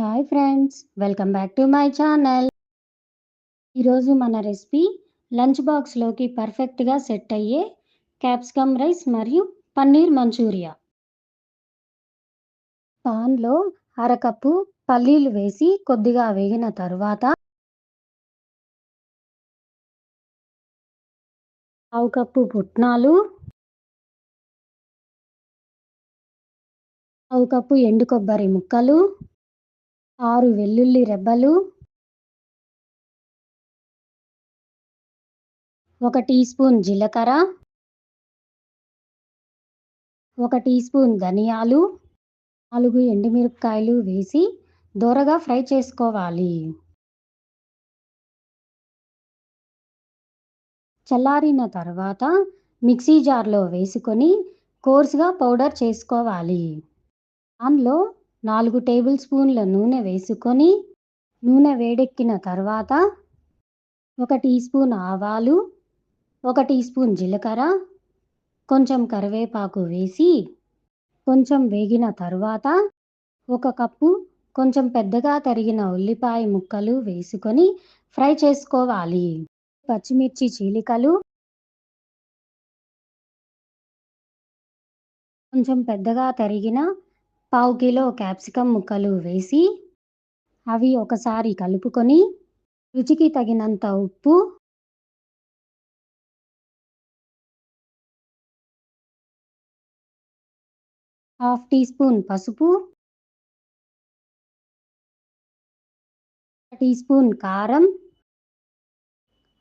Hi friends welcome back to my channel. ఈరోజు మన recipe lunch బాక్స్లోకి పర్ఫెక్ట్గా సెట్ అయ్యే క్యాప్సికమ్ రైస్ మరియు పన్నీర్ మంచూరియా. పాన్లో అరకప్పు పల్లీలు వేసి కొద్దిగా వేగిన తరువాత పావు కప్పు పుట్నాలు పావు కప్పు ఎండు కొబ్బరి ముక్కలు ఆరు వెల్లుల్లి రెబ్బలు ఒక టీ స్పూన్ జీలకర్ర ఒక టీ స్పూన్ ధనియాలు నాలుగు ఎండుమిరపకాయలు వేసి దోరగా ఫ్రై చేసుకోవాలి. చల్లారిన తర్వాత మిక్సీ జార్లో వేసుకొని కోర్స్గా పౌడర్ చేసుకోవాలి. దానిలో నాలుగు టేబుల్ స్పూన్ల నూనె వేసుకొని నూనె వేడెక్కిన తర్వాత ఒక టీ స్పూన్ ఆవాలు ఒక టీ స్పూన్ జీలకర్ర కొంచెం కరివేపాకు వేసి కొంచెం వేగిన తర్వాత ఒక కప్పు కొంచెం పెద్దగా తరిగిన ఉల్లిపాయ ముక్కలు వేసుకొని ఫ్రై చేసుకోవాలి. పచ్చిమిర్చి చీలికలు కొంచెం పెద్దగా తరిగిన పావు కిలో క్యాప్సికమ్ ముక్కలు వేసి అవి ఒకసారి కలుపుకొని రుచికి తగినంత ఉప్పు హాఫ్ టీ స్పూన్ పసుపు టీ స్పూన్ కారం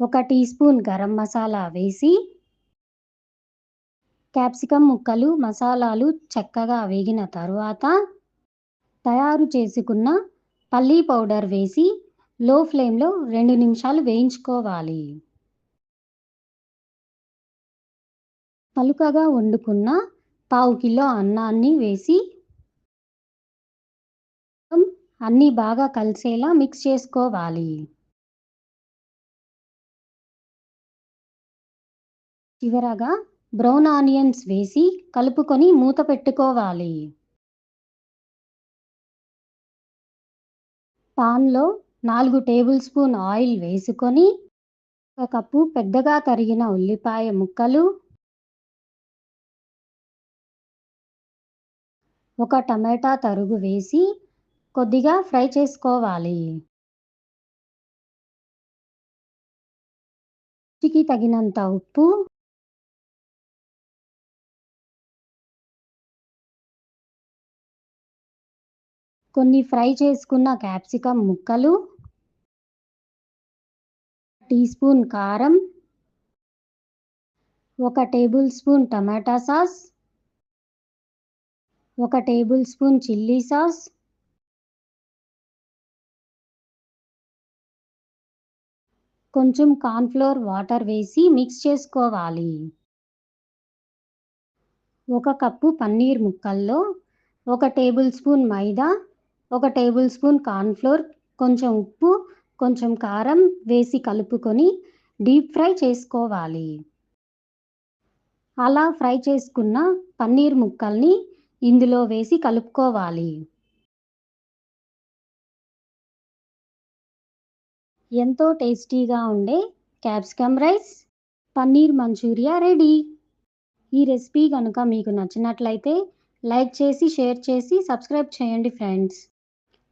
ఒక టీ స్పూన్ గరం మసాలా వేసి క్యాప్సికమ్ ముక్కలు మసాలాలు చక్కగా వేగిన తరువాత తయారు చేసుకున్న పల్లీ పౌడర్ వేసి లో ఫ్లేమ్లో రెండు నిమిషాలు వేయించుకోవాలి. పలుకగా వండుకున్న పావు కిలో అన్నాన్ని వేసి అన్నీ బాగా కలిసేలా మిక్స్ చేసుకోవాలి. చివరగా బ్రౌన్ ఆనియన్స్ వేసి కలుపుకొని మూత పెట్టుకోవాలి. పాన్లో నాలుగు టేబుల్ స్పూన్ ఆయిల్ వేసుకొని ఒక కప్పు పెద్దగా తరిగిన ఉల్లిపాయ ముక్కలు ఒక టమాటా తరుగు వేసి కొద్దిగా ఫ్రై చేసుకోవాలి. రుచికి తగినంత ఉప్పు కొన్ని ఫ్రై చేసుకున్న క్యాప్సికమ్ ముక్కలు టీ స్పూన్ కారం ఒక టేబుల్ స్పూన్ టమాటా సాస్ ఒక టేబుల్ స్పూన్ చిల్లీ సాస్ కొంచెం కార్న్ఫ్లోర్ వాటర్ వేసి మిక్స్ చేసుకోవాలి. ఒక కప్పు పన్నీర్ ముక్కల్లో ఒక టేబుల్ స్పూన్ మైదా ఒక టేబుల్ స్పూన్ కార్న్ఫ్లోర్ కొంచెం ఉప్పు కొంచెం కారం వేసి కలుపుకొని డీప్ ఫ్రై చేసుకోవాలి. అలా ఫ్రై చేసుకున్న పన్నీర్ ముక్కల్ని ఇందులో వేసి కలుపుకోవాలి. ఎంతో టేస్టీగా ఉండే capsicum rice paneer manchuria ready. ఈ రెసిపీ కనుక మీకు నచ్చినట్లయితే లైక్ చేసి షేర్ చేసి సబ్స్క్రైబ్ చేయండి friends.